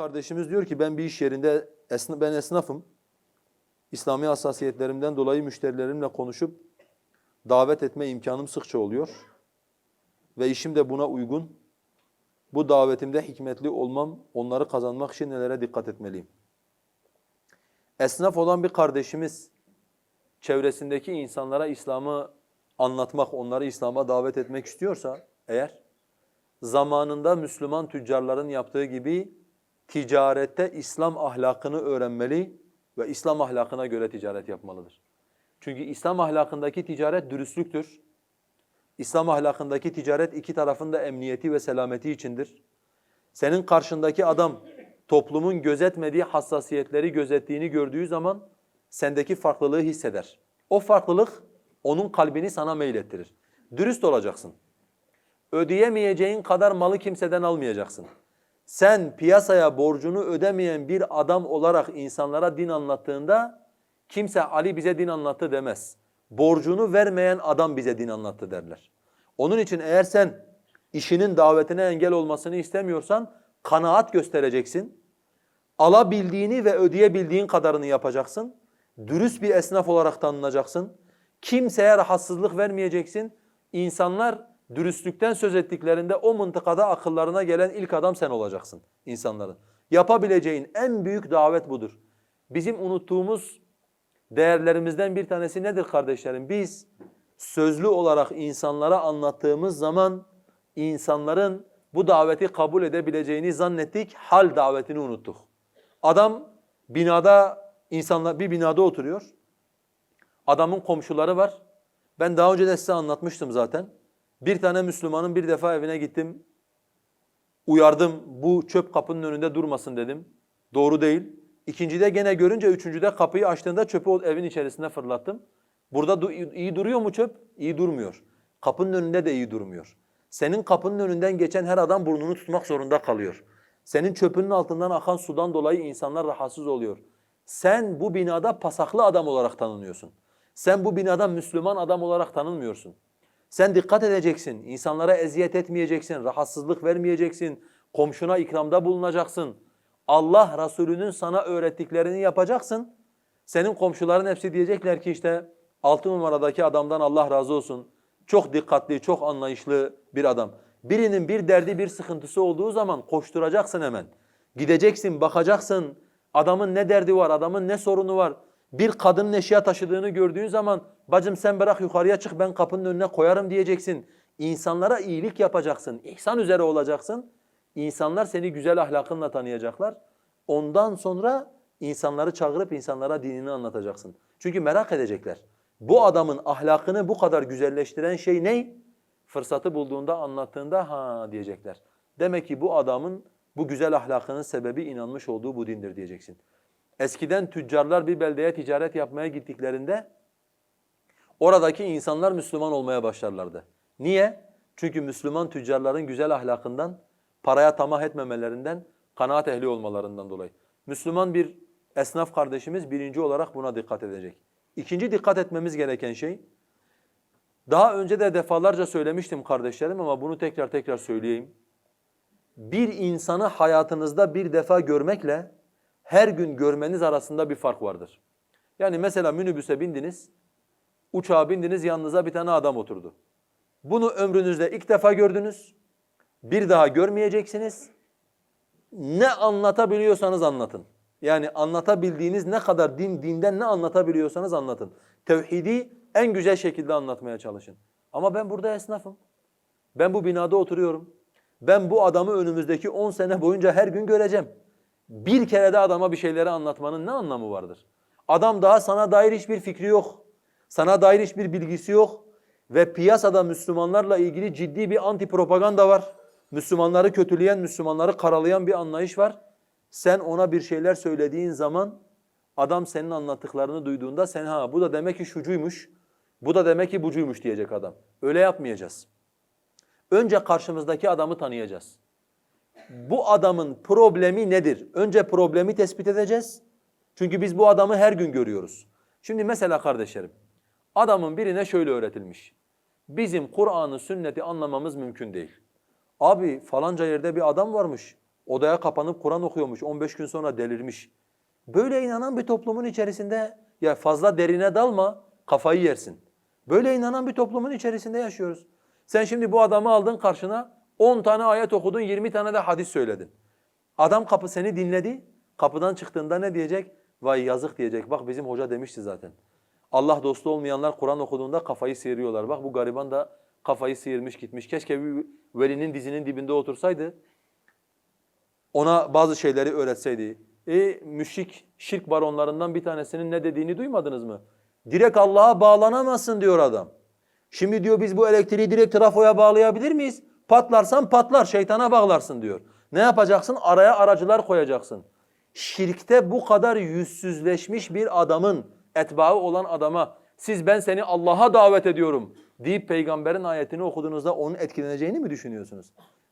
kardeşimiz diyor ki ben bir iş yerinde esna, ben esnafım. İslami hassasiyetlerimden dolayı müşterilerimle konuşup davet etme imkanım sıkça oluyor. Ve işim de buna uygun. Bu davetimde hikmetli olmam, onları kazanmak için nelere dikkat etmeliyim? Esnaf olan bir kardeşimiz çevresindeki insanlara İslam'ı anlatmak, onları İslam'a davet etmek istiyorsa eğer zamanında Müslüman tüccarların yaptığı gibi ticarette İslam ahlakını öğrenmeli ve İslam ahlakına göre ticaret yapmalıdır. Çünkü İslam ahlakındaki ticaret dürüstlüktür. İslam ahlakındaki ticaret iki tarafın da emniyeti ve selameti içindir. Senin karşındaki adam toplumun gözetmediği hassasiyetleri gözettiğini gördüğü zaman sendeki farklılığı hisseder. O farklılık onun kalbini sana meylettirir. Dürüst olacaksın. Ödeyemeyeceğin kadar malı kimseden almayacaksın. Sen piyasaya borcunu ödemeyen bir adam olarak insanlara din anlattığında kimse Ali bize din anlattı demez. Borcunu vermeyen adam bize din anlattı derler. Onun için eğer sen işinin davetine engel olmasını istemiyorsan kanaat göstereceksin. Alabildiğini ve ödeyebildiğin kadarını yapacaksın. Dürüst bir esnaf olarak tanınacaksın. Kimseye rahatsızlık vermeyeceksin. İnsanlar dürüstlükten söz ettiklerinde o mıntıkada akıllarına gelen ilk adam sen olacaksın insanların. Yapabileceğin en büyük davet budur. Bizim unuttuğumuz değerlerimizden bir tanesi nedir kardeşlerim? Biz sözlü olarak insanlara anlattığımız zaman insanların bu daveti kabul edebileceğini zannettik, hal davetini unuttuk. Adam binada insanlar bir binada oturuyor. Adamın komşuları var. Ben daha önce de size anlatmıştım zaten. Bir tane Müslümanın bir defa evine gittim. Uyardım. Bu çöp kapının önünde durmasın dedim. Doğru değil. İkincide gene görünce üçüncüde kapıyı açtığında çöpü o evin içerisine fırlattım. Burada du- iyi duruyor mu çöp? İyi durmuyor. Kapının önünde de iyi durmuyor. Senin kapının önünden geçen her adam burnunu tutmak zorunda kalıyor. Senin çöpünün altından akan sudan dolayı insanlar rahatsız oluyor. Sen bu binada pasaklı adam olarak tanınıyorsun. Sen bu binada Müslüman adam olarak tanınmıyorsun. Sen dikkat edeceksin, insanlara eziyet etmeyeceksin, rahatsızlık vermeyeceksin, komşuna ikramda bulunacaksın. Allah Resulü'nün sana öğrettiklerini yapacaksın. Senin komşuların hepsi diyecekler ki işte altı numaradaki adamdan Allah razı olsun. Çok dikkatli, çok anlayışlı bir adam. Birinin bir derdi, bir sıkıntısı olduğu zaman koşturacaksın hemen. Gideceksin, bakacaksın. Adamın ne derdi var, adamın ne sorunu var. Bir kadının eşya taşıdığını gördüğün zaman bacım sen bırak yukarıya çık ben kapının önüne koyarım diyeceksin. İnsanlara iyilik yapacaksın, ihsan üzere olacaksın. İnsanlar seni güzel ahlakınla tanıyacaklar. Ondan sonra insanları çağırıp insanlara dinini anlatacaksın. Çünkü merak edecekler. Bu adamın ahlakını bu kadar güzelleştiren şey ne? Fırsatı bulduğunda anlattığında ha diyecekler. Demek ki bu adamın bu güzel ahlakının sebebi inanmış olduğu bu dindir diyeceksin. Eskiden tüccarlar bir beldeye ticaret yapmaya gittiklerinde oradaki insanlar Müslüman olmaya başlarlardı. Niye? Çünkü Müslüman tüccarların güzel ahlakından, paraya tamah etmemelerinden, kanaat ehli olmalarından dolayı. Müslüman bir esnaf kardeşimiz birinci olarak buna dikkat edecek. İkinci dikkat etmemiz gereken şey, daha önce de defalarca söylemiştim kardeşlerim ama bunu tekrar tekrar söyleyeyim. Bir insanı hayatınızda bir defa görmekle her gün görmeniz arasında bir fark vardır. Yani mesela minibüse bindiniz, uçağa bindiniz yanınıza bir tane adam oturdu. Bunu ömrünüzde ilk defa gördünüz, bir daha görmeyeceksiniz. Ne anlatabiliyorsanız anlatın. Yani anlatabildiğiniz ne kadar din, dinden ne anlatabiliyorsanız anlatın. Tevhidi en güzel şekilde anlatmaya çalışın. Ama ben burada esnafım. Ben bu binada oturuyorum. Ben bu adamı önümüzdeki 10 sene boyunca her gün göreceğim. Bir kere de adama bir şeyleri anlatmanın ne anlamı vardır? Adam daha sana dair hiçbir fikri yok. Sana dair hiçbir bilgisi yok. Ve piyasada Müslümanlarla ilgili ciddi bir anti propaganda var. Müslümanları kötüleyen, Müslümanları karalayan bir anlayış var. Sen ona bir şeyler söylediğin zaman adam senin anlattıklarını duyduğunda sen ha bu da demek ki şucuymuş, bu da demek ki bucuymuş diyecek adam. Öyle yapmayacağız. Önce karşımızdaki adamı tanıyacağız. Bu adamın problemi nedir? Önce problemi tespit edeceğiz. Çünkü biz bu adamı her gün görüyoruz. Şimdi mesela kardeşlerim, adamın birine şöyle öğretilmiş. Bizim Kur'an'ı, sünneti anlamamız mümkün değil. Abi falanca yerde bir adam varmış. Odaya kapanıp Kur'an okuyormuş. 15 gün sonra delirmiş. Böyle inanan bir toplumun içerisinde ya fazla derine dalma, kafayı yersin. Böyle inanan bir toplumun içerisinde yaşıyoruz. Sen şimdi bu adamı aldın karşına 10 tane ayet okudun, 20 tane de hadis söyledin. Adam kapı seni dinledi. Kapıdan çıktığında ne diyecek? Vay yazık diyecek. Bak bizim hoca demişti zaten. Allah dostu olmayanlar Kur'an okuduğunda kafayı sıyırıyorlar. Bak bu gariban da kafayı sıyırmış gitmiş. Keşke bir velinin dizinin dibinde otursaydı. Ona bazı şeyleri öğretseydi. E müşrik, şirk baronlarından bir tanesinin ne dediğini duymadınız mı? Direkt Allah'a bağlanamazsın diyor adam. Şimdi diyor biz bu elektriği direkt trafoya bağlayabilir miyiz? Patlarsan patlar, şeytana bağlarsın diyor. Ne yapacaksın? Araya aracılar koyacaksın. Şirkte bu kadar yüzsüzleşmiş bir adamın, etbaı olan adama siz ben seni Allah'a davet ediyorum deyip peygamberin ayetini okuduğunuzda onun etkileneceğini mi düşünüyorsunuz?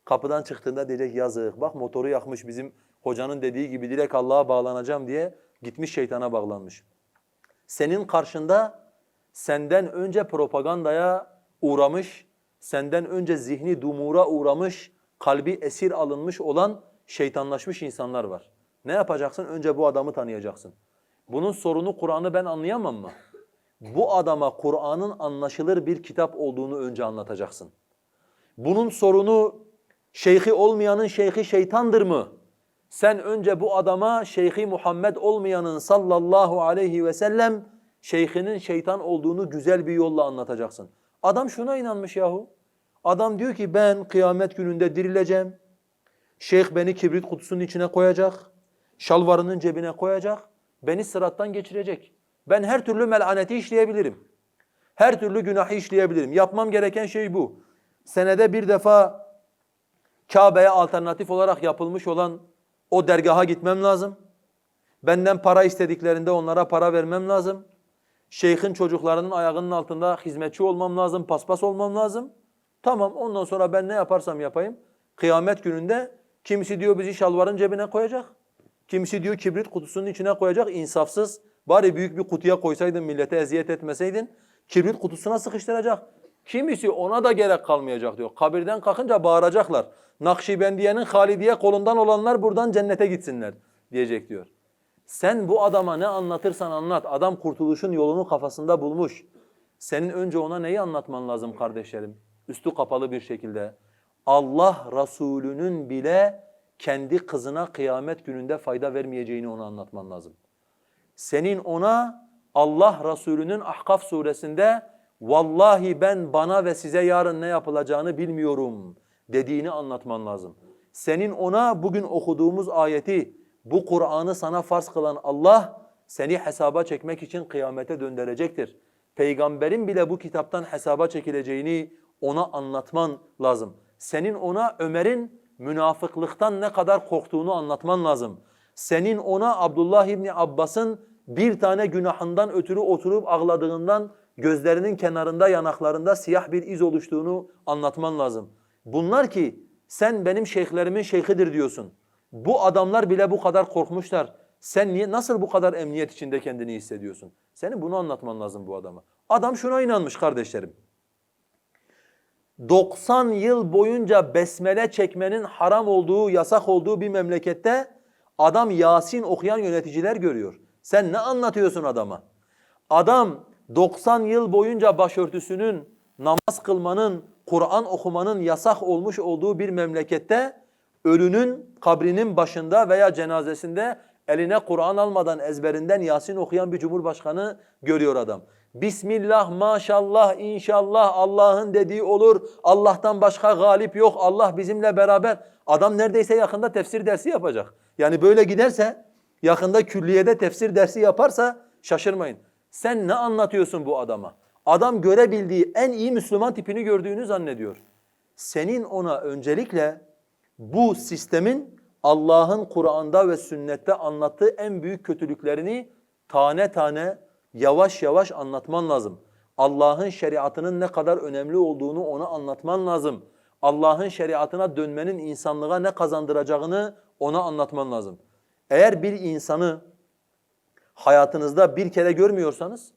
Kapıdan çıktığında diyecek yazık bak motoru yakmış bizim hocanın dediği gibi direkt Allah'a bağlanacağım diye gitmiş şeytana bağlanmış. Senin karşında senden önce propagandaya uğramış, senden önce zihni dumura uğramış, kalbi esir alınmış olan şeytanlaşmış insanlar var. Ne yapacaksın? Önce bu adamı tanıyacaksın. Bunun sorunu Kur'an'ı ben anlayamam mı? Bu adama Kur'an'ın anlaşılır bir kitap olduğunu önce anlatacaksın. Bunun sorunu şeyhi olmayanın şeyhi şeytandır mı? Sen önce bu adama şeyhi Muhammed olmayanın sallallahu aleyhi ve sellem şeyhinin şeytan olduğunu güzel bir yolla anlatacaksın. Adam şuna inanmış yahu. Adam diyor ki ben kıyamet gününde dirileceğim. Şeyh beni kibrit kutusunun içine koyacak. Şalvarının cebine koyacak. Beni sırattan geçirecek. Ben her türlü melaneti işleyebilirim. Her türlü günahı işleyebilirim. Yapmam gereken şey bu. Senede bir defa Kabe'ye alternatif olarak yapılmış olan o dergaha gitmem lazım. Benden para istediklerinde onlara para vermem lazım. Şeyhin çocuklarının ayağının altında hizmetçi olmam lazım, paspas olmam lazım. Tamam ondan sonra ben ne yaparsam yapayım. Kıyamet gününde kimisi diyor bizi şalvarın cebine koyacak. Kimisi diyor kibrit kutusunun içine koyacak insafsız. Bari büyük bir kutuya koysaydın millete eziyet etmeseydin. Kibrit kutusuna sıkıştıracak. Kimisi ona da gerek kalmayacak diyor. Kabirden kalkınca bağıracaklar. Nakşibendiye'nin Halidiye kolundan olanlar buradan cennete gitsinler diyecek diyor. Sen bu adama ne anlatırsan anlat. Adam kurtuluşun yolunu kafasında bulmuş. Senin önce ona neyi anlatman lazım kardeşlerim? Üstü kapalı bir şekilde. Allah Resulü'nün bile kendi kızına kıyamet gününde fayda vermeyeceğini ona anlatman lazım. Senin ona Allah Resulü'nün Ahkaf suresinde vallahi ben bana ve size yarın ne yapılacağını bilmiyorum dediğini anlatman lazım. Senin ona bugün okuduğumuz ayeti bu Kur'an'ı sana farz kılan Allah seni hesaba çekmek için kıyamete döndürecektir. Peygamberin bile bu kitaptan hesaba çekileceğini ona anlatman lazım. Senin ona Ömer'in münafıklıktan ne kadar korktuğunu anlatman lazım. Senin ona Abdullah İbni Abbas'ın bir tane günahından ötürü oturup ağladığından gözlerinin kenarında yanaklarında siyah bir iz oluştuğunu anlatman lazım. Bunlar ki sen benim şeyhlerimin şeyhidir diyorsun. Bu adamlar bile bu kadar korkmuşlar. Sen niye nasıl bu kadar emniyet içinde kendini hissediyorsun? Senin bunu anlatman lazım bu adama. Adam şuna inanmış kardeşlerim. 90 yıl boyunca besmele çekmenin haram olduğu, yasak olduğu bir memlekette adam Yasin okuyan yöneticiler görüyor. Sen ne anlatıyorsun adama? Adam 90 yıl boyunca başörtüsünün, namaz kılmanın, Kur'an okumanın yasak olmuş olduğu bir memlekette ölünün kabrinin başında veya cenazesinde eline Kur'an almadan ezberinden Yasin okuyan bir cumhurbaşkanı görüyor adam. Bismillah, maşallah, inşallah Allah'ın dediği olur. Allah'tan başka galip yok. Allah bizimle beraber. Adam neredeyse yakında tefsir dersi yapacak. Yani böyle giderse yakında külliyede tefsir dersi yaparsa şaşırmayın. Sen ne anlatıyorsun bu adama? Adam görebildiği en iyi Müslüman tipini gördüğünü zannediyor. Senin ona öncelikle bu sistemin Allah'ın Kur'an'da ve sünnette anlattığı en büyük kötülüklerini tane tane yavaş yavaş anlatman lazım. Allah'ın şeriatının ne kadar önemli olduğunu ona anlatman lazım. Allah'ın şeriatına dönmenin insanlığa ne kazandıracağını ona anlatman lazım. Eğer bir insanı hayatınızda bir kere görmüyorsanız,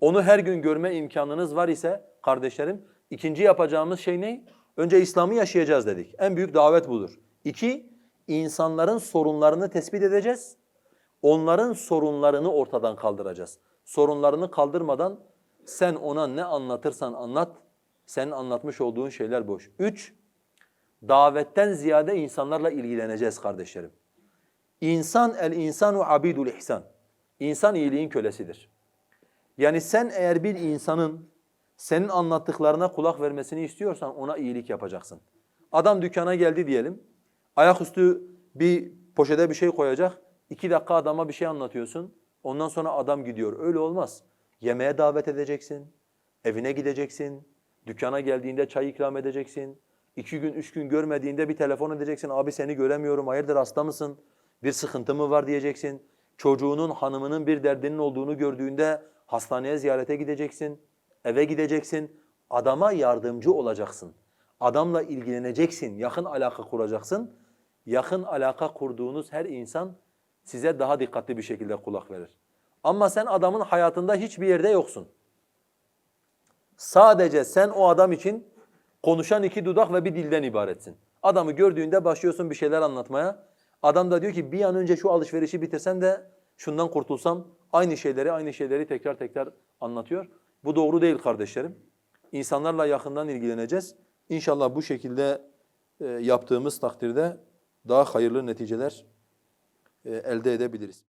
onu her gün görme imkanınız var ise kardeşlerim, ikinci yapacağımız şey ne? Önce İslam'ı yaşayacağız dedik. En büyük davet budur. İki, insanların sorunlarını tespit edeceğiz. Onların sorunlarını ortadan kaldıracağız. Sorunlarını kaldırmadan sen ona ne anlatırsan anlat, senin anlatmış olduğun şeyler boş. Üç, davetten ziyade insanlarla ilgileneceğiz kardeşlerim. İnsan el insanu abidul ihsan. İnsan iyiliğin kölesidir. Yani sen eğer bir insanın senin anlattıklarına kulak vermesini istiyorsan ona iyilik yapacaksın. Adam dükkana geldi diyelim. Ayaküstü bir poşete bir şey koyacak. İki dakika adama bir şey anlatıyorsun. Ondan sonra adam gidiyor. Öyle olmaz. Yemeğe davet edeceksin. Evine gideceksin. Dükkana geldiğinde çay ikram edeceksin. İki gün, üç gün görmediğinde bir telefon edeceksin. Abi seni göremiyorum, hayırdır hasta mısın? Bir sıkıntı mı var diyeceksin. Çocuğunun, hanımının bir derdinin olduğunu gördüğünde hastaneye ziyarete gideceksin. Eve gideceksin. Adama yardımcı olacaksın. Adamla ilgileneceksin, yakın alaka kuracaksın. Yakın alaka kurduğunuz her insan size daha dikkatli bir şekilde kulak verir. Ama sen adamın hayatında hiçbir yerde yoksun. Sadece sen o adam için konuşan iki dudak ve bir dilden ibaretsin. Adamı gördüğünde başlıyorsun bir şeyler anlatmaya. Adam da diyor ki bir an önce şu alışverişi bitirsem de şundan kurtulsam aynı şeyleri aynı şeyleri tekrar tekrar anlatıyor. Bu doğru değil kardeşlerim. İnsanlarla yakından ilgileneceğiz. İnşallah bu şekilde e, yaptığımız takdirde daha hayırlı neticeler elde edebiliriz.